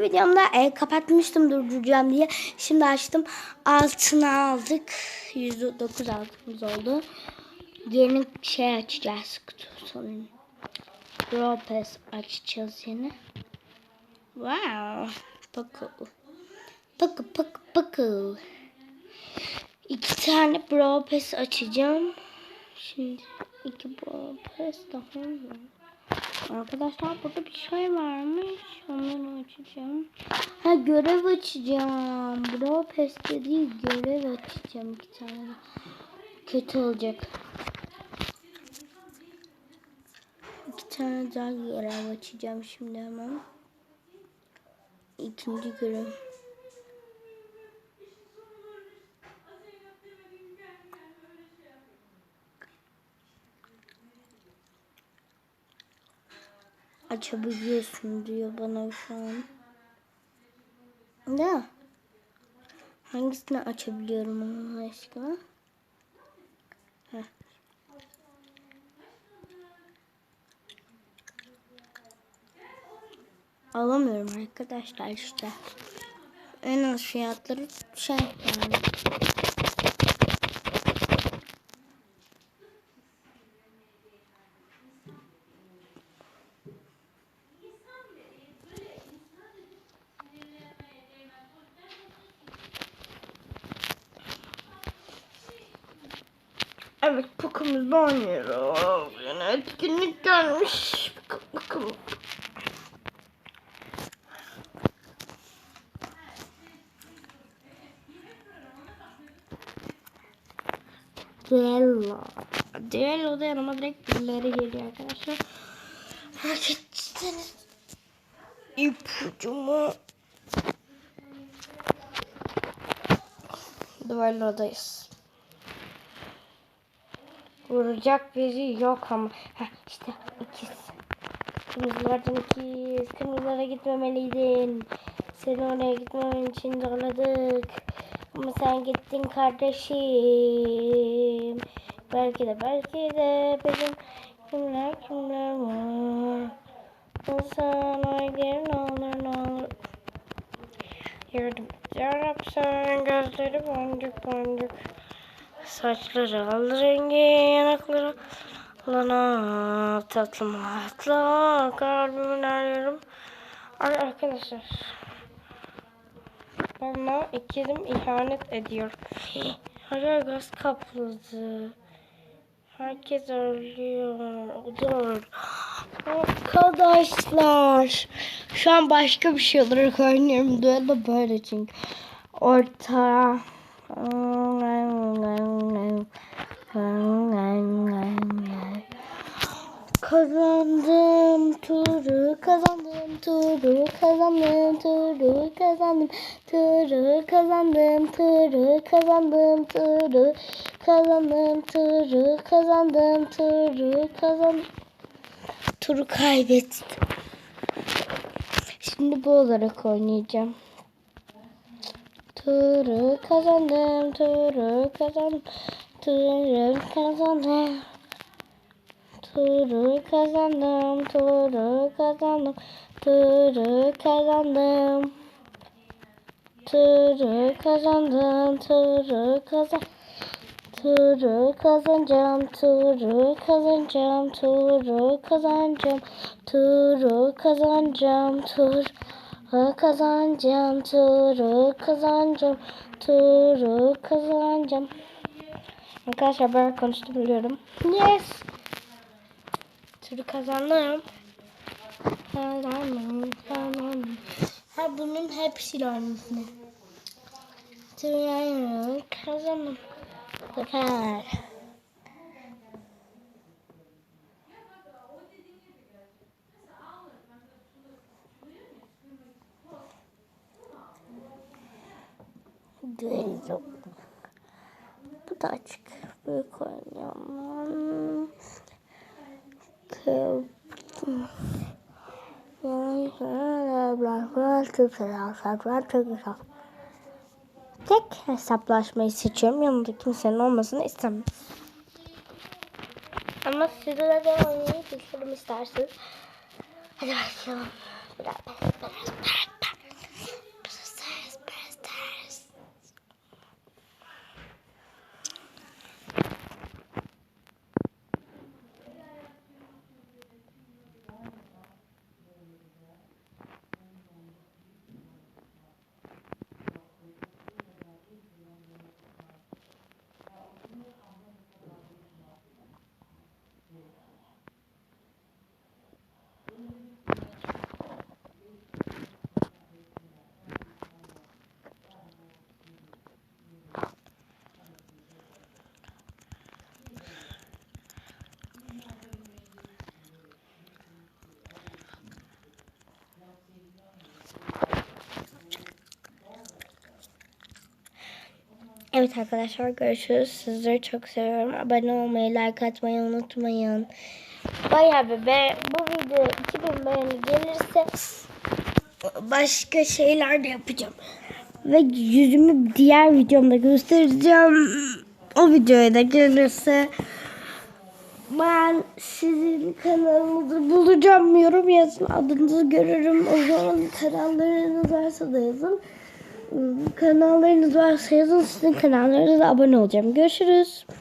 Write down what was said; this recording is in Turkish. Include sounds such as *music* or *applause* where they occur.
videomda e, kapatmıştım durduracağım diye. Şimdi açtım. Altını aldık. 109 altımız oldu. Yeni şey açacağız. Kutu sanırım. Açacağız yeni. Wow. Bakın. Bakın bakın bakın. İki tane Pass açacağım. Şimdi iki Pass daha mı? Arkadaşlar burada bir şey varmış. Onları açacağım. Ha görev açacağım. Brawl Pass'te değil görev açacağım iki tane. Kötü olacak. İki tane daha görev açacağım şimdi hemen. İkinci görev. Açabiliyorsun diyor bana şu an. Ne? Hangisini açabiliyorum Allah aşkına? Heh. Alamıyorum arkadaşlar işte. En az fiyatları şey yani. Evet pokumuzda oynuyoruz. Yani etkinlik gelmiş. Bakın bakın. Duello. Duello'da yanıma direkt birileri geliyor arkadaşlar. Fark etseniz ipucumu Duello'dayız. Vuracak biri yok ama. Heh, işte ikiz. Kırmızılardan ikiz. Kırmızılara gitmemeliydin. Seni oraya gitmemen için zorladık. Ama sen gittin kardeşim. Belki de belki de benim kimler kimler var. Sana gel ne olur ne olur. Yardım yarapsan gözleri boncuk boncuk. Saçları al rengi yanakları Lana tatlım her yerim. Ay arkadaşlar. Bana ikizim ihanet ediyor. *laughs* Hayır gaz kapladı. Herkes ölüyor. Dur Arkadaşlar Şu an başka bir şey olarak oynuyorum. Duello böyle çünkü. Orta Kazandım turu kazandım turu kazandım turu kazandım turu kazandım turu kazandım turu kazandım turu kazandım turu kazandım turu kaybettim. Şimdi bu olarak oynayacağım. Turu kazandım, turu kazandım, turu kazandım. Turu kazandım, turu kazandım, turu kazandım. Turu kazandım, turu kazandım. Turu kazanacağım, turu kazanacağım, turu kazanacağım, turu kazanacağım, turu kazanacağım, turu kazanacağım, turu kazanacağım. Arkadaşlar ben konuştum biliyorum. Yes. Turu kazandım. Kazandım, kazandım. Ha bunun hepsi aynısını. Turu kazandım. Bakar. Düello. Bu da açık. Büyük oynuyorum. Tek hesaplaşmayı seçiyorum. Yanımda kimsenin olmasını istemem. Ama sizle de oynamayı isterim isterseniz. Hadi başlayalım. Biraz, biraz, biraz, biraz. Evet arkadaşlar görüşürüz. Sizleri çok seviyorum. Abone olmayı, like atmayı unutmayın. Bayağı bir be bu video 2000 beğeni gelirse başka şeyler de yapacağım. Ve yüzümü diğer videomda göstereceğim. O videoya da gelirse ben sizin kanalınızı bulacağım. Yorum yazın. Adınızı görürüm. O zaman kanallarınız varsa da yazın. Kanallarınız varsa yazın. Sizin kanallarınıza abone olacağım. Görüşürüz.